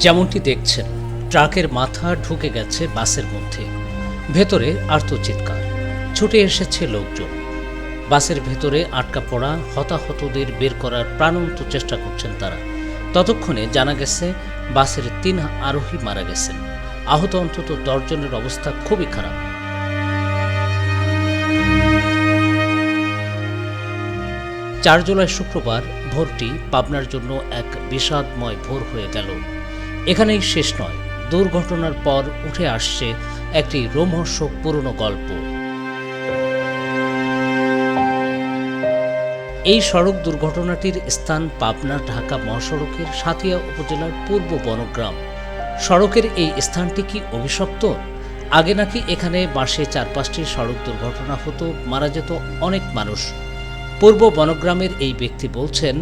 যেমনটি দেখছেন, ট্রাকের মাথা ঢুকে গেছে বাসের মধ্যে। ভেতরে আর্তচিৎকার ছুটে এসেছে লোকজন। বাসের ভেতরে আটকা পড়া হতাহতদের বের করার প্রাণন্ত চেষ্টা করছেন তারা। ততক্ষণে জানা গেছে, বাসের তিন আরোহী মারা গেছেন। আহত অন্তত দশজনের অবস্থা খুবই খারাপ। চার জুলাই শুক্রবার ভোরটি পাবনার জন্য এক বিষাদময় ভোর হয়ে গেল। এখানেই শেষ নয়, দুর্ঘটনার পর উঠে আসছে একটি রোমহর্ষক পুরনো গল্প। এই সড়ক দুর্ঘটনাটির স্থান পাবনা ঢাকা মহাসড়কের সাতিয়া উপজেলার পূর্ব বনগ্রাম। সড়কের এই স্থানটি কি অভিশপ্ত? আগে নাকি এখানে বাসে চার পাঁচটি সড়ক দুর্ঘটনা হতো, মারা যেত অনেক মানুষ। পূর্ব বনগ্রামের এই ব্যক্তি বলছেন,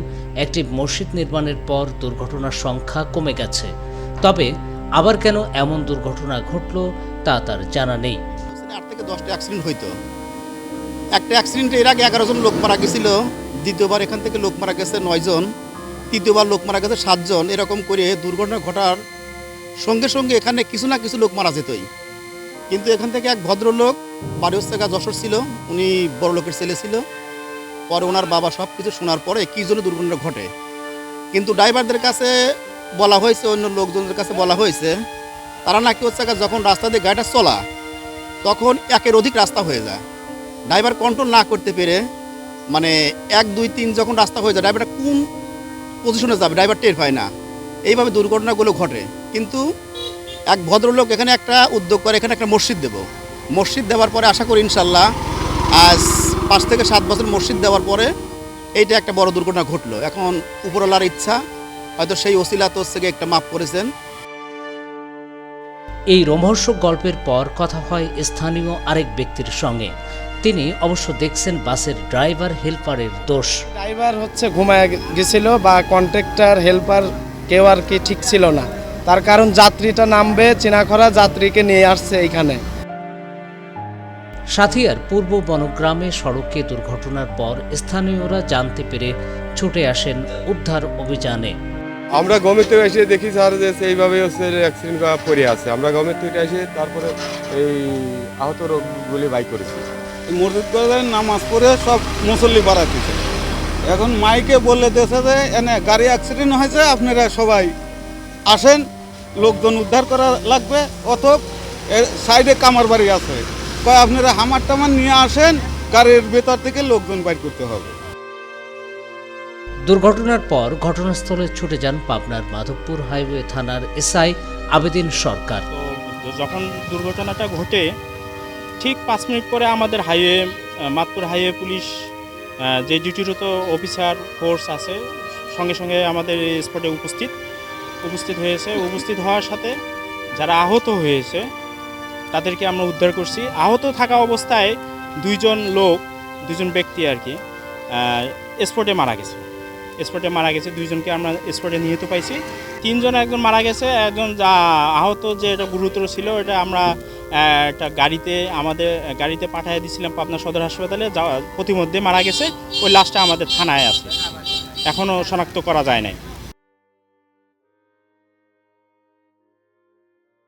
একটি মসজিদ নির্মাণের পর দুর্ঘটনার সংখ্যা কমে গেছে। তবে আবার কেন এমন দুর্ঘটনা ঘটল তা তার জানা নেই। আট থেকে দশটা অ্যাক্সিডেন্ট হইতো। একটা অ্যাক্সিডেন্টে এর আগে এগারো জন লোক মারা গেছিল, দ্বিতীয়বার এখান থেকে লোক মারা গেছে নয়জন তৃতীয়বার লোক মারা গেছে সাতজন এরকম করে দুর্ঘটনা ঘটার সঙ্গে সঙ্গে এখানে কিছু না কিছু লোক মারা যেতই। কিন্তু এখান থেকে এক ভদ্রলোক বাড়ি হচ্ছে যশোর ছিল, উনি বড় লোকের ছেলে ছিল। পরে ওনার বাবা সব কিছু শোনার পরে কী জন্য দুর্ঘটনা ঘটে? কিন্তু ড্রাইভারদের কাছে বলা হয়েছে, অন্য লোকজনদের কাছে বলা হয়েছে, তারা নাকি হচ্ছে যখন রাস্তা দিয়ে গাড়িটা চলা, তখন একের অধিক রাস্তা হয়ে যায়। ড্রাইভার কন্ট্রোল না করতে পেরে মানে এক, দুই, তিন যখন রাস্তা হয়ে যায়, ড্রাইভারটা কোন পজিশনে যাবে, ড্রাইভার টের পায় না। এইভাবে দুর্ঘটনাগুলো ঘটে। কিন্তু এক ভদ্রলোক এখানে একটা উদ্যোগ করে, এখানে একটা মসজিদ দেব। মসজিদ দেওয়ার পরে আশা করি ইনশাল্লাহ আজ পাঁচ থেকে সাত বছর মসজিদ দেওয়ার পরে এইটা একটা বড় দুর্ঘটনা ঘটলো। এখন উপরওয়ালার ইচ্ছা হয়তো সেই ওসিলা তো হচ্ছে গিয়ে একটা মাপ করেছেন। এই রোমহর্ষক গল্পের পর কথা হয় স্থানীয় আরেক ব্যক্তির সঙ্গে। তিনি অবশ্য দেখছেন বাসের ড্রাইভার হেল্পারের দোষ। ড্রাইভার হচ্ছে ঘুমায় গেছিল বা কন্ট্রাক্টর হেল্পার কেউ আর কি ঠিক ছিল না। তার কারণ যাত্রীটা নামবে চেনাখরা যাত্রীকে নিয়ে আসছে এইখানে। সাথিয়ার পূর্ব বনগ্রামে সড়কে দুর্ঘটনার পর স্থানীয়রা জানতে পেরে ছুটে আসেন উদ্ধার অভিযানে। আমরা থেকে এসে দেখি স্যার যে সেইভাবে হচ্ছে অ্যাক্সিডেন্ট বা পড়ে আছে। আমরা গমের থেকে এসে তারপরে এই আহত রোগগুলি বাই করেছি। মসজিদ করে নামাজ পড়ে সব মুসল্লি বাড়াতেছে এখন মাইকে বললে দেশে যে এনে গাড়ি অ্যাক্সিডেন্ট হয়েছে আপনারা সবাই আসেন লোকজন উদ্ধার করা লাগবে অথব এর সাইডে কামার বাড়ি আছে। কয় আপনারা হামার টামার নিয়ে আসেন গাড়ির ভেতর থেকে লোকজন বাইর করতে হবে। দুর্ঘটনার পর ঘটনাস্থলে ছুটে যান পাবনার মাধবপুর হাইওয়ে থানার এসআই আবেদিন সরকার। যখন দুর্ঘটনাটা ঘটে ঠিক পাঁচ মিনিট পরে আমাদের highway ah, Matpur highway police যে ডিউটিরত অফিসার ফোর্স আছে সঙ্গে সঙ্গে আমাদের স্পটে উপস্থিত উপস্থিত হয়েছে। উপস্থিত হওয়ার সাথে যারা আহত হয়েছে তাদেরকে আমরা উদ্ধার করছি। আহত থাকা অবস্থায় দুইজন লোক দুজন ব্যক্তি আর কি স্পটে মারা গেছে। স্পটে মারা গেছে, দুইজনকে আমরা স্পটে নিহত পাইছি। তিনজন একজন মারা গেছে, একজন যা আহত যে এটা গুরুতর ছিল, এটা আমরা একটা গাড়িতে আমাদের, গাড়িতে পাঠিয়ে দিয়েছিলাম পাবনা সদর হাসপাতালে যা প্রতিমধ্যে মারা গেছে। ওই লাশটা আমাদের থানায় আছে। এখনও শনাক্ত করা যায় নাই।